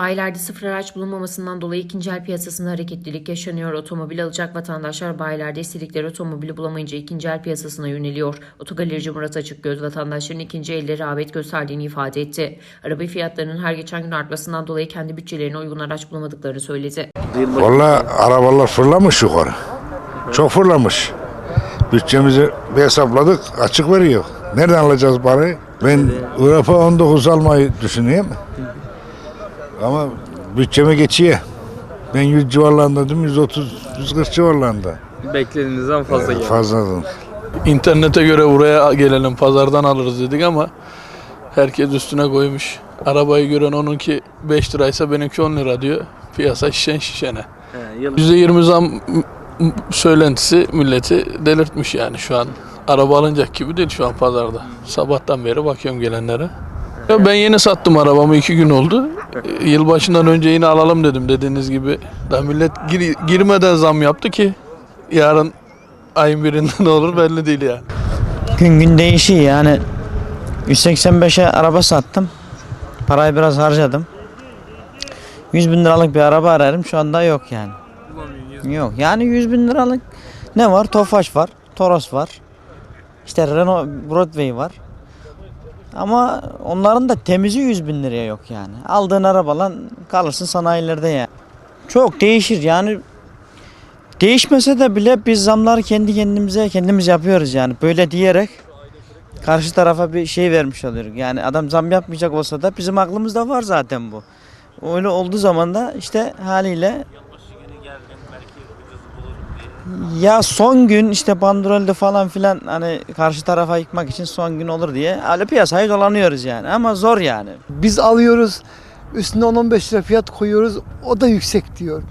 Bayilerde sıfır araç bulunmamasından dolayı ikinci el piyasasında hareketlilik yaşanıyor. Otomobil alacak vatandaşlar bayilerde istedikleri otomobili bulamayınca ikinci el piyasasına yöneliyor. Otogalerici Murat Açıkgöz vatandaşların ikinci elde rağbet gösterdiğini ifade etti. Araba fiyatlarının her geçen gün artmasından dolayı kendi bütçelerine uygun araç bulamadıklarını söyledi. Vallahi arabalar fırlamış yukarı. Çok fırlamış. Bütçemizi bir hesapladık açık veriyor. Nereden alacağız parayı? Ben Europa 19 almayı düşünüyorum. Ama bütçeme geçiyor. Ben 100 civarlarında dedim 130 140 civarlarında. Beklediğinizden fazla geldi. Fazladan. İnternete göre buraya gelelim pazardan alırız dedik ama herkes üstüne koymuş. Arabayı gören onunki 5 liraysa benimki 10 lira diyor. Piyasa şişen şişene. He, yıl- %20 zam söylentisi milleti delirtmiş yani şu an. Araba alınacak gibi değil şu an pazarda. Sabahtan beri bakıyorum gelenlere. Ya Ben yeni sattım arabamı iki gün oldu. E, Yılbaşından önce yine alalım dedim dediğiniz gibi. Da millet gir- girmeden zam yaptı ki yarın ayın birinde ne olur belli değil yani. Gün gün değişiyor yani. 185'e araba sattım. Parayı biraz harcadım. 100 bin liralık bir araba ararım şu anda yok yani. Yok yani 100 bin liralık ne var? Tofaş var, Toros var. İşte Renault Broadway var. Ama onların da temizi 100 bin liraya yok yani. Aldığın arabalan kalırsın sanayilerde ya. Çok değişir yani Değişmese de bile biz zamları kendi kendimize kendimiz yapıyoruz yani. Böyle diyerek karşı tarafa bir şey vermiş oluyoruz. Yani adam zam yapmayacak olsa da bizim aklımızda var zaten bu. Öyle olduğu zaman da işte haliyle ya son gün işte bandrolde falan filan hani karşı tarafa yıkmak için son gün olur diye öyle piyasayı dolanıyoruz yani ama zor yani. Biz alıyoruz, üstüne 10-15 lira fiyat koyuyoruz, o da yüksek diyor.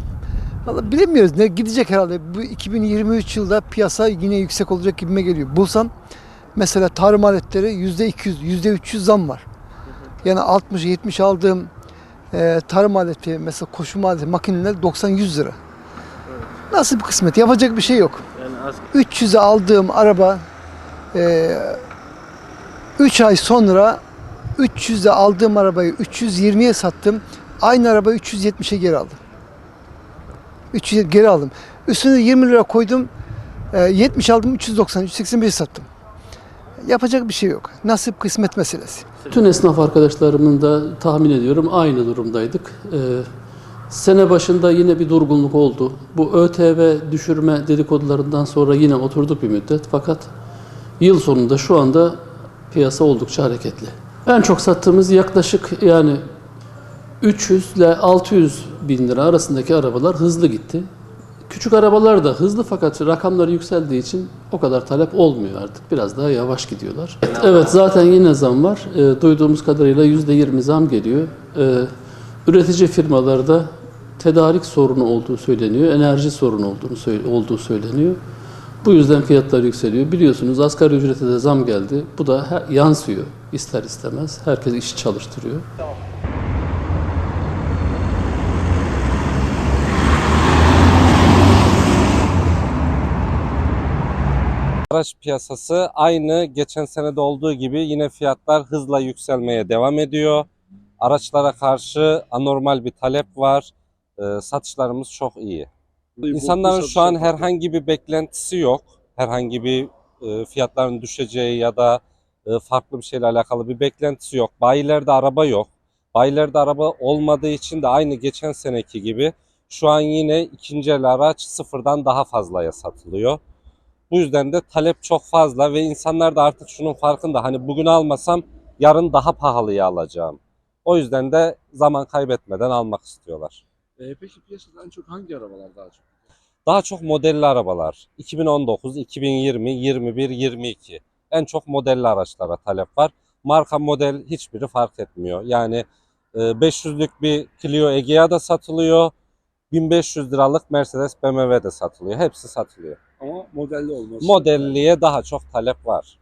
Vallahi bilemiyoruz ne gidecek herhalde. Bu 2023 yılda piyasa yine yüksek olacak gibime geliyor. Bulsam mesela tarım aletleri %200, %300 zam var. Yani 60-70 aldığım e, tarım aleti, mesela koşum aleti, makineler 90-100 lira. Nasıl bir kısmet? Yapacak bir şey yok. Yani az 300'e aldığım araba 3 ay sonra 300'e aldığım arabayı 320'ye sattım. Aynı arabayı 370'e geri aldım. 300'e geri aldım. Üstüne 20 lira koydum. e, 70 aldım 390, 385 sattım. Yapacak bir şey yok. Nasip kısmet meselesi. Bütün esnaf arkadaşlarımın da tahmin ediyorum aynı durumdaydık. Ee, sene başında yine bir durgunluk oldu. Bu ÖTV düşürme dedikodularından sonra yine oturduk bir müddet. Fakat yıl sonunda şu anda piyasa oldukça hareketli. En çok sattığımız yaklaşık yani 300 ile 600 bin lira arasındaki arabalar hızlı gitti. Küçük arabalar da hızlı fakat rakamları yükseldiği için o kadar talep olmuyor artık. Biraz daha yavaş gidiyorlar. Evet zaten yine zam var. E, duyduğumuz kadarıyla %20 zam geliyor. E, üretici firmalarda tedarik sorunu olduğu söyleniyor. Enerji sorunu olduğunu olduğu söyleniyor. Bu yüzden fiyatlar yükseliyor. Biliyorsunuz asgari ücrete de zam geldi. Bu da yansıyor ister istemez. Herkes işi çalıştırıyor. Araç piyasası aynı geçen senede olduğu gibi yine fiyatlar hızla yükselmeye devam ediyor. Araçlara karşı anormal bir talep var. Ee, satışlarımız çok iyi. İnsanların şu an herhangi bir beklentisi yok. Herhangi bir e, fiyatların düşeceği ya da e, farklı bir şeyle alakalı bir beklentisi yok. Bayilerde araba yok. Bayilerde araba olmadığı için de aynı geçen seneki gibi şu an yine ikinci el araç sıfırdan daha fazlaya satılıyor. Bu yüzden de talep çok fazla ve insanlar da artık şunun farkında. Hani bugün almasam yarın daha pahalıya alacağım. O yüzden de zaman kaybetmeden almak istiyorlar. E, peki piyasada en çok hangi arabalar daha çok? Daha çok modelli arabalar. 2019, 2020, 21, 22. En çok modelli araçlara talep var. Marka model hiçbiri fark etmiyor. Yani e, 500'lük bir Clio Egea da satılıyor. 1500 liralık Mercedes BMW de satılıyor. Hepsi satılıyor. Ama modelli olması. Modelliye daha çok talep var.